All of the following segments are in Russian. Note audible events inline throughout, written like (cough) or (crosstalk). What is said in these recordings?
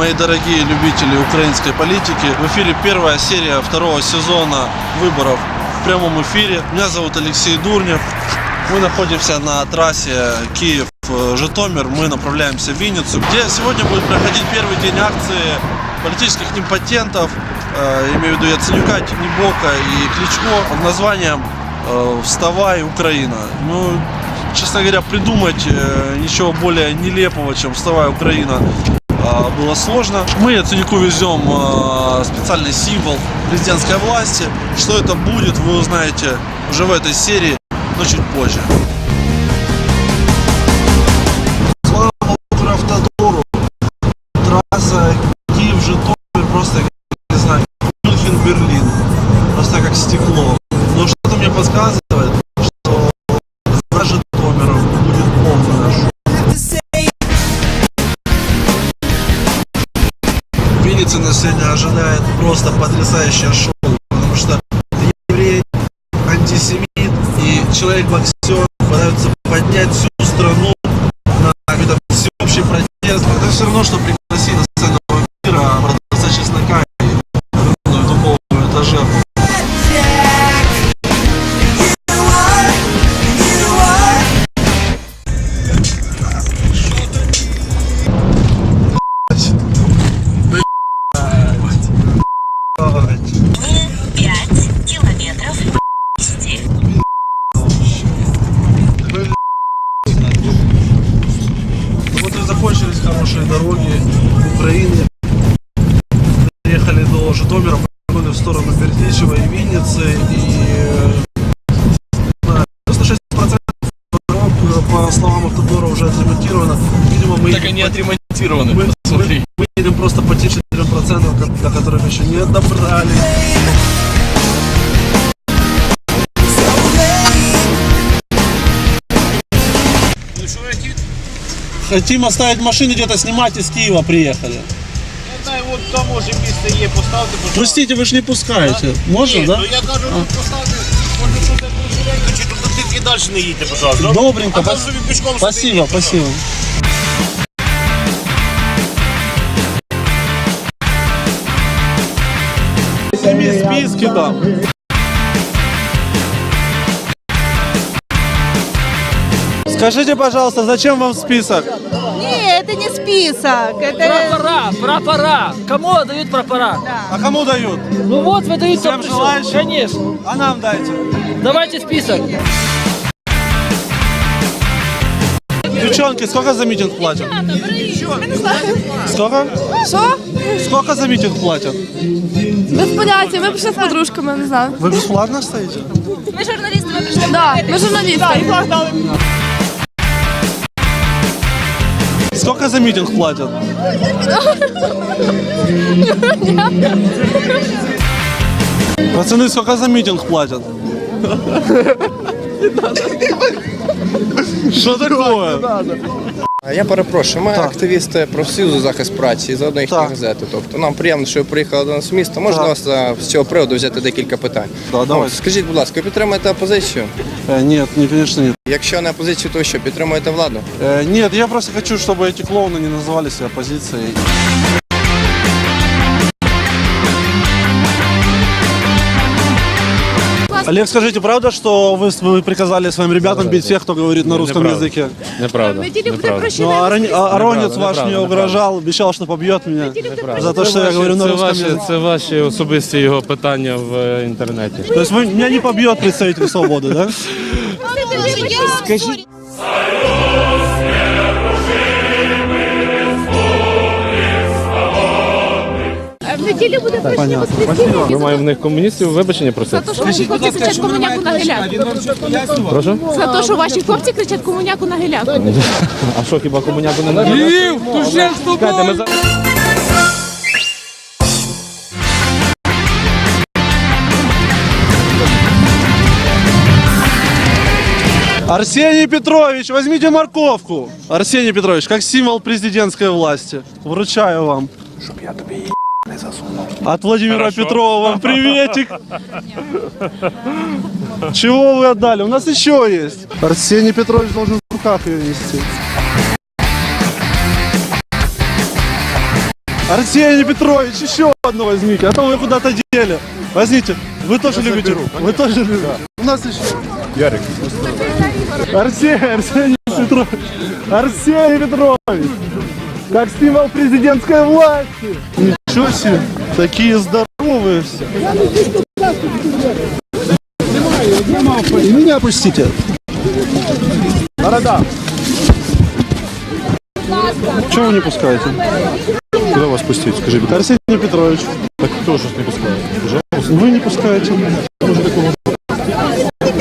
мои дорогие любители украинской политики. В эфире первая серия второго сезона выборов в прямом эфире. Меня зовут Алексей Дурнев. Мы находимся на трассе Киев-Житомир. Мы направляемся в Винницу, где сегодня будет проходить первый день акции политических импотентов, э, имею в виду Яценюка, Тинебока и Кличко под названием э, «Вставай, Украина». Ну, честно говоря, придумать э, ничего более нелепого, чем «Вставай, Украина» было сложно. Мы Яценюку везем э, специальный символ президентской власти. Что это будет, вы узнаете уже в этой серии, но чуть позже. Просто потрясающее шоу, потому что еврей, антисемит и человек-боксер пытаются поднять всю страну на какой-то всеобщий протест. Это все равно, что пригласить отремонтированы, мы, посмотри. мы, мы едем просто по тем 4%, ко- до которых еще не добрали. Хотим оставить машину где-то снимать из Киева приехали. Я знаю, от там може місце є, поставте, будь ласка. Простите, вы же не пускаете. Можно, Ні, да? ну я кажу, тут поставте, може тут швиденько, чи тут тільки далі не їдьте, пожалуйста. Добренько, А там пос- собі пішком Спасибо, собі їдьте, спасибо. Списки там. Скажите, пожалуйста, зачем вам список? Нет, это не список. Это... Прапора, прапора. Кому отдают прапора? А кому дают? Ну вот выдают Всем только что. желающим? Конечно. А нам дайте. Давайте список. Девчонки, сколько за митинг платят? Сколько? Що? Сколько за митинг платят? Без поняття, ми пішли з подружками, не знаю. Вы бесплатно стоите? Ми журналісти, ми пішли. Да, ми журналісти. Сколько за митинг платят? Пацаны, сколько за митинг платят? Що такое? Я перепрошую, ми активісти профсоюзу захист праці з одної Так. газети. Тобто нам приємно, що ви приїхали до нас в місто. Можна Так. вас а, з цього приводу взяти декілька питань. Да, давайте. От, Скажіть, будь ласка, ви підтримуєте опозицію? Э, Нет, не, конечно нет. Якщо не опозицію, то що підтримуєте владу? Э, Нет, я просто хочу, чтобы эти клоуны не называли себя оппозицией. Олег, скажите, правда, что вы, вы приказали своим ребятам бить всех, кто говорит на русском неправда. языке? Неправда. неправда. Ну, а, Арон- а Аронец ваш неправда, мне неправда. угрожал, обещал, что побьет меня за то, Це что я ваші- говорю на це русском ваші, языке. це ваші особисті його питання в е, інтернеті. То есть вы, меня не побьет представитель свободы, да? Скажіть. неділю буде Понятно. Спасибо. Ми маємо в них комуністів вибачення просити. то, що ваші хлопці кричать комуняку на геляку. Прошу? За те, що ваші хлопці кричать комуняку на геляку. (laughs) А що хіба комуняку не треба? Львів, туже з тобою! Ми за... Арсений Петрович, возьмите морковку. Арсений Петрович, как символ президентской власти. Вручаю вам. Чтоб я тебе не засунул. От Владимира Петрова вам приветик. Чего вы отдали? У нас еще есть. Арсений Петрович должен в руках ее нести. Арсений Петрович, еще одну возьмите, а то вы куда-то дели. Возьмите, вы тоже любите. вы тоже любите. У нас еще. Ярик. Арсений, Арсений Петрович. Арсений Петрович. Как символ президентской власти. Ничего себе, такие здоровые все. И меня опустите. Борода. Чего вы не пускаете? Куда вас пустить? Скажи, Арсений Петрович, так кто же не пускает? вы не пускаете.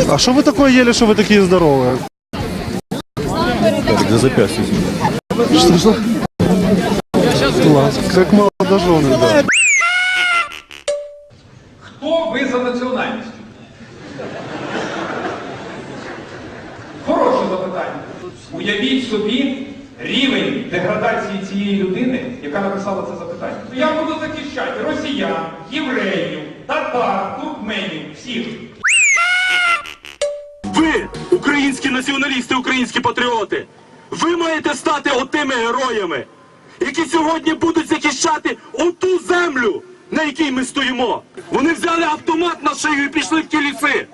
А что вы такое ели, что вы такие здоровые? Так, за запястье. Что, что? Класс, как молодожены, да. Хто ви за національністю? Хороше запитання. Уявіть собі рівень деградації цієї людини, яка написала це запитання. Я буду захищати росіян, євреїв, татар, туркменів, всіх. Ви, українські націоналісти, українські патріоти, ви маєте стати отими героями, які сьогодні будуть захищати оту землю, на якій ми стоїмо. Вони взяли автомат на шию і пішли в ті ліси.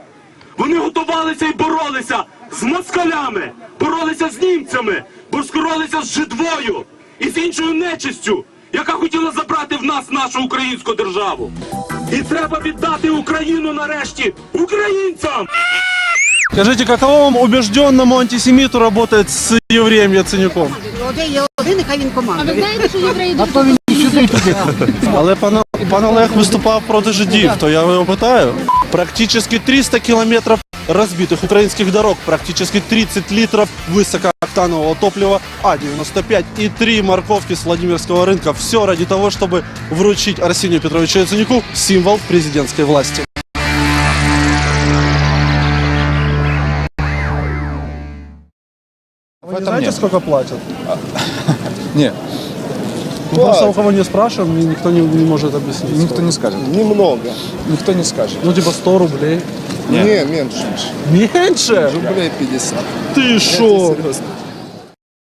Вони готувалися і боролися з москалями, боролися з німцями, боролися з жидвою і з іншою нечистю, яка хотіла забрати в нас нашу українську державу. І треба віддати Україну нарешті українцям! Скажите, каково вам убежденному антисемиту работает с евреем Яценюком? Один є один, нехай він командує. Ви знаєте, що євреї дуже Але пан, пан Олег виступав проти жидів, то я його питаю. Практически 300 километров разбитых украинских дорог, практически 30 литров высокооктанового топлива А-95 и 3 морковки с Владимирского рынка. Все ради того, чтобы вручить Арсению Петровичу Яценюку символ президентской власти. Вы не знаете, сколько платят? (laughs) Нет, Мы просто у кого не спрашиваем, и никто не, не может объяснить. никто не скажет. Немного. Никто не скажет. Ну, типа 100 рублей. Не, меньше. Меньше? Рублей 50. Ты шо? Серьезно.